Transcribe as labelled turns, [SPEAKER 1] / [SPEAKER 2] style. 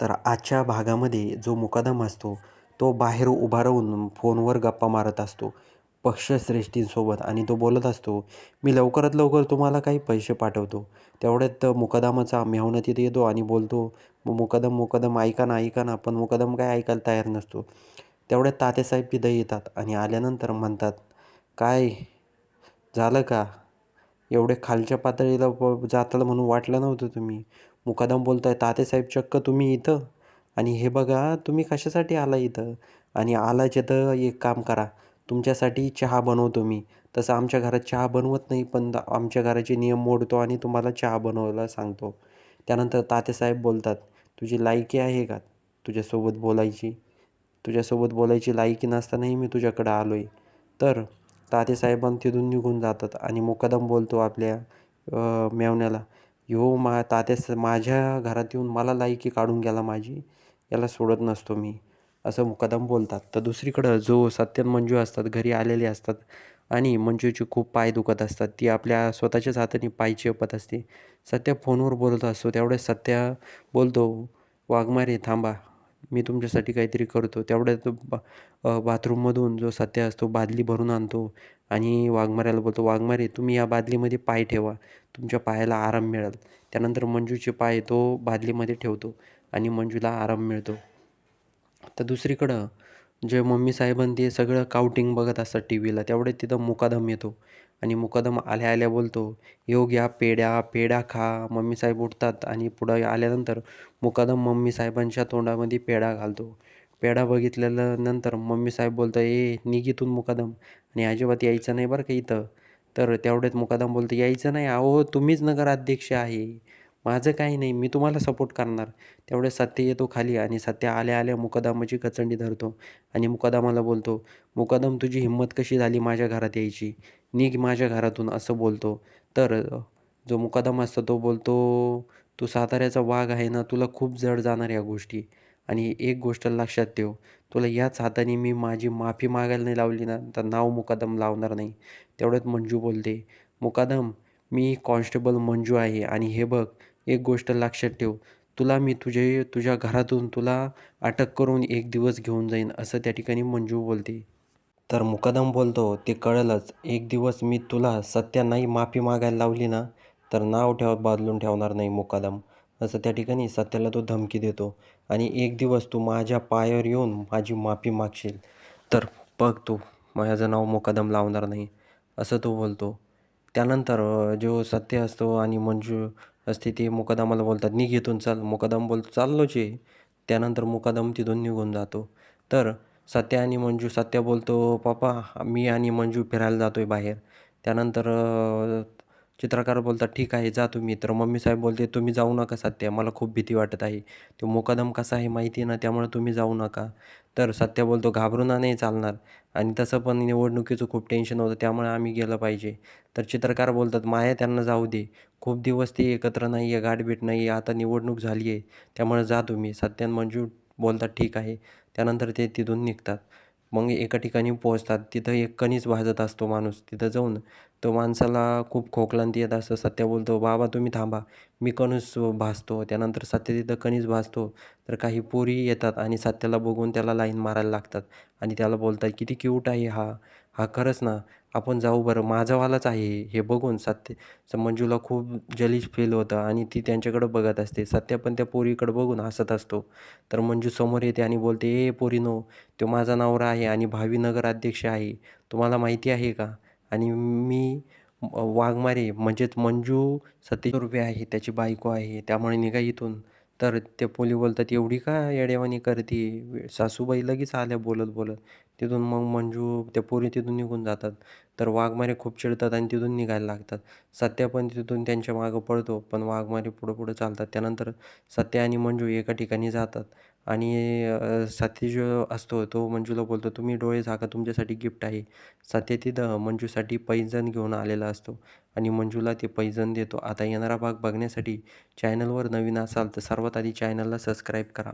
[SPEAKER 1] तर आजच्या भागामध्ये जो मुकादम असतो तो बाहेर उभा राहून फोनवर गप्पा मारत असतो. पक्षश्रेष्ठींसोबत आणि तो बोलत असतो मी लवकरात लवकर तुम्हाला काही पैसे पाठवतो. तेवढ्यात मुकदमाचा मेहनतीत येतो आणि बोलतो मुकदम मुकदम ऐका ना ऐका ना पण मुकदम काय ऐकायला तयार नसतो. तेवढ्यात तात्यासाहेब तिथं येतात आणि आल्यानंतर म्हणतात काय झालं का? एवढे खालच्या पातळीला जाताल म्हणून वाटलं नव्हतं तुम्ही. मुकादम बोलताय तातेसाहेब चक्क तुम्ही इथं. आणि हे बघा तुम्ही कशासाठी आला इथं? आणि आलाचे तर एक काम करा तुमच्यासाठी चहा बनवतो मी. तसं आमच्या घरात चहा बनवत नाही पण आमच्या घराचे नियम मोडतो आणि तुम्हाला चहा बनवायला सांगतो. त्यानंतर तातेसाहेब बोलतात तुझी लायकी आहे का? तुझ्यासोबत बोलायची? तुझ्यासोबत बोलायची लायकी नसतानाही मी तुझ्याकडं आलो आहे तर तातेसाहेबां तिथून निघून जातात आणि मुकादम बोलतो आपल्या मेवण्याला. ह्यो मा तात्या माझ्या घरात येऊन मला लायकी काढून गेला माझी. याला सोडत नसतो मी. असं मुकादम बोलतात. तर दुसरीकडं जो सत्यन मंजू असतात घरी आलेले असतात आणि मंजूची खूप पाय दुखत असतात. ती आपल्या स्वतःच्याच हाताने पाय चेपत असते. सत्या फोनवर बोलत असतो. तेवढ्याच सत्या बोलतो वाघमारे थांबा. मी तुमच्यासाठी काहीतरी करतो. तेवढ्यात तो बाथरूममधून जो सत्या असतो बादली भरून आणतो. आणि वाघमाऱ्याला बोलतो वाघमारे तुम्ही या बादलीमध्ये पाय ठेवा. तुमच्या पायाला आराम मिळेल. त्यानंतर मंजूचे पाय तो बादलीमध्ये ठेवतो आणि मंजूला आराम मिळतो. तर दुसरीकडं जे मम्मी साहेबांनी ते सगळं काउटिंग बघत असतात टी व्हीला तेवढे तिथं मुकादम येतो. आणि मुकादम आल्या आल्या बोलतो यो घ्या पेड्या पेढा खा. मम्मी साहेब उठतात आणि पुढं आल्यानंतर मुकादम मम्मी साहेबांच्या तोंडामध्ये पेढा घालतो. पेढा बघितल्यानंतर मम्मी साहेब बोलतं ए निघितून मुकादम. आणि अजिबात यायचं नाही बरं का इथं. तर तेवढ्यात मुकादम बोलतं यायचं नाही. अहो तुम्हीच नगराध्यक्ष आहे. माझं काही नाही. मी तुम्हाला सपोर्ट करणार. तेवढे सत्य येतो खाली आणि सत्य आल्या आल्या मुकादामाची कचंडी धरतो आणि मुकादामाला बोलतो मुकदम तुझी हिंमत कशी झाली माझ्या घरात यायची? निघ माझ्या घरातून असं बोलतो. तर जो मुकदम असतो तो बोलतो तू साताऱ्याचा वाघ आहे ना तुला खूप जड जाणार या गोष्टी. आणि एक गोष्ट लक्षात ठेव तुला याच हाताने मी माझी माफी मागायला नाही लावली ना तर नाव मुकादम लावणार नाही. तेवढ्यात मंजू बोलते मुकादम मी कॉन्स्टेबल मंजू आहे आणि हे बघ एक गोष्ट लक्षात ठेव तुला मी तुझे तुझ्या घरातून तुला अटक करून एक दिवस घेऊन जाईन असं त्या ठिकाणी मंजू बोलते. तर मुकादम बोलतो ते कळलंच एक दिवस मी तुला सत्या नाही माफी मागायला लावली ना तर नाव ठेव बदलून ठेवणार नाही मुकादम. असं त्या ठिकाणी सत्याला तो धमकी देतो. आणि एक दिवस तू माझ्या पायावर येऊन माझी माफी मागशील. तर बघ तू माझं नाव मुकादम लावणार नाही असं तो बोलतो. त्यानंतर जो सत्य असतो आणि मंजू असते ते मुकादमाला बोलतात निघ इथून चाल. मुकादम बोलतो चाललो जे त्यानंतर मुकादम तिथून निघून जातो. तर सत्य आणि मंजू सत्य बोलतो पापा मी आणि मंजू फिरायला जातो आहे बाहेर. त्यानंतर चित्रकार बोलतात ठीक आहे जा तुम्ही. तर मम्मी साहेब बोलते तुम्ही जाऊ नका सत्या मला खूप भीती वाटत आहे. तो मुकादम कसा आहे माहिती आहे ना त्यामुळे तुम्ही जाऊ नका. तर सत्या बोलतो घाबरून नाही चालणार. आणि तसं पण निवडणुकीचं खूप टेन्शन होतं त्यामुळे आम्ही गेलं पाहिजे. तर चित्रकार बोलतात माया त्यांना जाऊ दे. खूप दिवस ते एकत्र नाही आहे गाठभेट नाही आहे आता निवडणूक झाली आहे त्यामुळे जा तुम्ही. सत्यान मंजू बोलतात ठीक आहे. त्यानंतर ते तिथून निघतात. मग एका ठिकाणी पोहोचतात. तिथं एक कणीस भाजत असतो माणूस तिथं जाऊन. तो माणसाला खूप खोकलांती येत असतं सत्य बोलतो बाबा तुम्ही थांबा. मी कणूस भाजतो. त्यानंतर सत्य तिथं कणीस भाजतो. तर काही पोरी येतात आणि सत्याला बघून त्याला लाईन मारायला लागतात आणि त्याला बोलतात किती क्यूट आहे हा. हा खरंच ना आपण जाऊ बरं. माझावालाच आहे हे बघून सत्य मंजूला खूप जलीज फील होतं आणि ती त्यांच्याकडं बघत असते. सत्य पण त्या पोरीकडं बघून हसत असतो. तर मंजू समोर येते आणि बोलते ए पोरीनो तो माझा नवरा आहे आणि भावी नगराध्यक्ष आहे. तुम्हाला माहिती आहे का? आणि मी वाघमारे म्हणजेच मंजू सतीश रुपये आहे त्याची बायको आहे. त्यामुळे निघा इथून. तर ते पोली बोलतात एवढी का येडेवानी करते? सासूबाई लगेच आल्या बोलत बोलत तिथून मग मंजू त्या पोरी तिथून निघून जातात. तर वाघमारे खूप चिडतात आणि तिथून निघायला लागतात. सत्या पण तिथून त्यांच्या मागं पळतो पण वाघमारे पुढं पुढं चालतात. त्यानंतर सत्या आणि मंजू एका ठिकाणी जातात. आणि साथी जो असतो तो मंजूला बोलतो तुम्ही डोळे झाका तुमच्यासाठी गिफ्ट आहे. सत्य तिथं मंजूसाठी पैजण घेऊन आलेला असतो आणि मंजूला ते पैजण देतो. आता येणारा भाग बघण्यासाठी चॅनलवर नवीन असाल तर सर्वात आधी चॅनलला सबस्क्राईब करा.